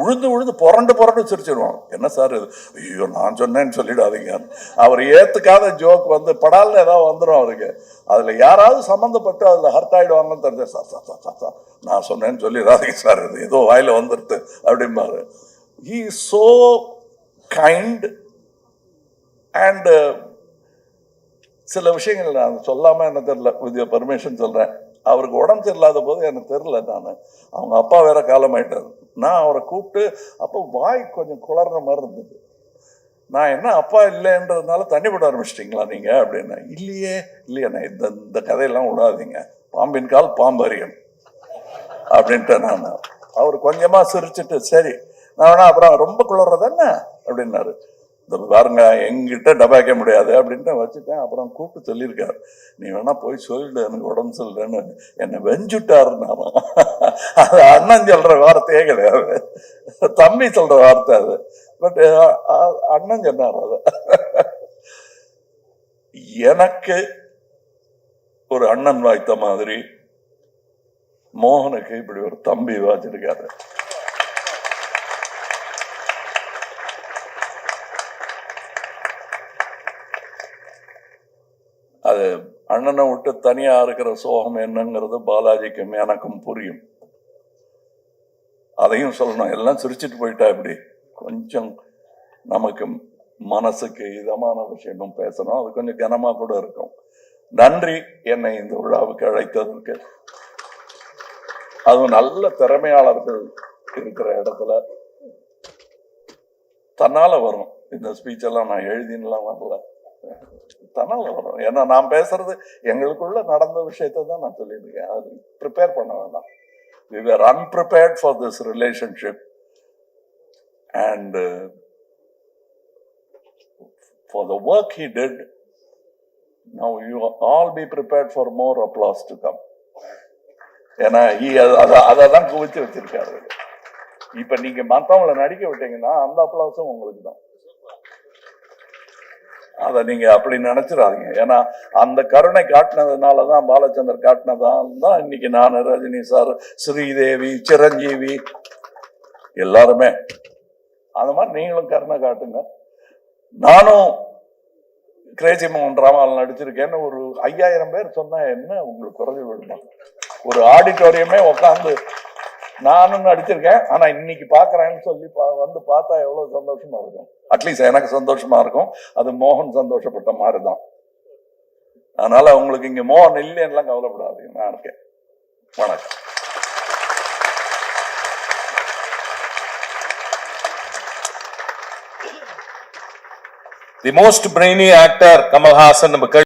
உழுந்து உழுந்து புரண்டு புரண்டு சிரிச்சிருவான் என்ன சார் இது? ஐயோ நான் சொன்னேன்னு சொல்லிடாதீங்க. அவர் ஏற்றுக்காத ஜோக் வந்து படால்னு ஏதாவது வந்துடும் அவருக்கு. அதில் யாராவது சம்மந்தப்பட்டு அதில் ஹர்ட் ஆகிடுவாங்கன்னு தெரிஞ்ச sir sir sir sir sir நான் சொன்னேன்னு சொல்லிடாதீங்க சார் இது. ஏதோ வாயில் வந்துடுது அப்படிம்பாரு. ஹீ சோ கைண்ட் அண்ட் சில விஷயங்கள் நான் சொல்லாமல் என்ன தெரியல. வித் பர்மிஷன் சொல்கிறேன் அவருக்கு உடம்பு சரியில்லாத போது எனக்கு தெரியல நான். அவங்க அப்பா வேற காலமாயிட்டார். நான் அவரை கூப்பிட்டு அப்போ வாய் கொஞ்சம் குளர்ற மாதிரி இருந்தது. நான் என்ன அப்பா இல்லைன்றதுனால தண்ணி போட ஆரம்பிச்சிட்டிங்களா நீங்கள் அப்படின்னா இல்லையே இல்லையா நான் இந்த இந்த கதையெல்லாம் விடாதீங்க. பாம்பின் கால் பாம்பறியும். அப்படின்ட்டு நான். அவர் கொஞ்சமாக சிரிச்சிட்டு சரி நான் வேணா அப்புறம் ரொம்ப குளர்றதானே அப்படின்னாரு. பாருங்க எங்கிட்ட டபாய்க்க முடியாது அப்படின்ட்டு வச்சுட்டேன். அப்புறம் கூப்பிட்டு சொல்லியிருக்காரு. நீ வேணா போய் சொல்லிடு எனக்கு உடம்பு சொல்லுன்னு என்னை வெஞ்சுட்டாருன்னாரா அது அண்ணன் சொல்ற வார்த்தையே கிடையாது. தம்பி சொல்ற வார்த்தை அது. பட் அண்ணன் சொன்னார் அது. எனக்கு ஒரு அண்ணன் வாய்த்த மாதிரி மோகனுக்கு இப்படி ஒரு தம்பி வாச்சிருக்காரு அது அண்ணனை விட்டு தனியா இருக்கிற சோகம் என்னங்கிறது பாலாஜிக்கும் எனக்கும் புரியும். அதையும் சொல்லணும். எல்லாம் சிரிச்சிட்டு போயிட்டா இப்படி கொஞ்சம் நமக்கு மனசுக்கு இதமான விஷயமும் பேசணும். அது கொஞ்சம் கனமா கூட இருக்கும். நன்றி. என்னை இந்த விழாவுக்கு அழைத்ததற்கு. அதுவும் நல்ல திறமையாளர்கள் இருக்கிற இடத்துல தன்னால வரும். இந்த ஸ்பீச் எல்லாம் நான் எழுதின்லாம் வரல. தனால் வரும். ஏன்னா நான் பேசுறது எங்களுக்குள்ள நடந்த விஷயத்தை தான் நான் சொல்லியிருக்கேன். அது ப்ரிப்பேர் பண்ண வேண்டாம். We were unprepared for this relationship and for the work he did now you all be prepared for more applause to come ஏன்னா அதை அதை தான் குவிச்சு வச்சிருக்காரு. இப்ப நீங்க மற்றவங்களை நடிக்க விட்டீங்கன்னா அந்த அப்ளாஸும் உங்களுக்கு தான். அதை நீங்கள் அப்படி நினச்சிடாதீங்க. ஏன்னா அந்த கருணை காட்டினதுனால தான் பாலச்சந்தர் காட்டினதால தான் இன்னைக்கு நான் ரஜினி சார் ஸ்ரீதேவி சிரஞ்சீவி எல்லாருமே. அந்த மாதிரி நீங்களும் கருணை காட்டுங்க. நானும் கிரேசி மோகன் டிராமாவில் நடிச்சிருக்கேன்னு ஒரு ஐயாயிரம் பேர் சொன்னால் என்ன உங்களுக்கு குறைஞ்சு விடுமா ஒரு ஆடிட்டோரியமே உட்காந்து நானும் நடிச்சிருக்கேன். ஆனா இன்னைக்கு பாக்குறேன்னு சொல்லி வந்து பார்த்தா எவ்வளவு சந்தோஷமா இருக்கும். அட்லீஸ்ட் எனக்கு சந்தோஷமா இருக்கும். அது மோகன் சந்தோஷப்பட்ட மாதிரி தான் அதனால உங்களுக்கு இங்க மோகன் இல்லைன்னுலாம் கவலைப்படாதீங்க. நான் இருக்கேன். வணக்கம். The most brainy actor Kamal Haasan நம்ம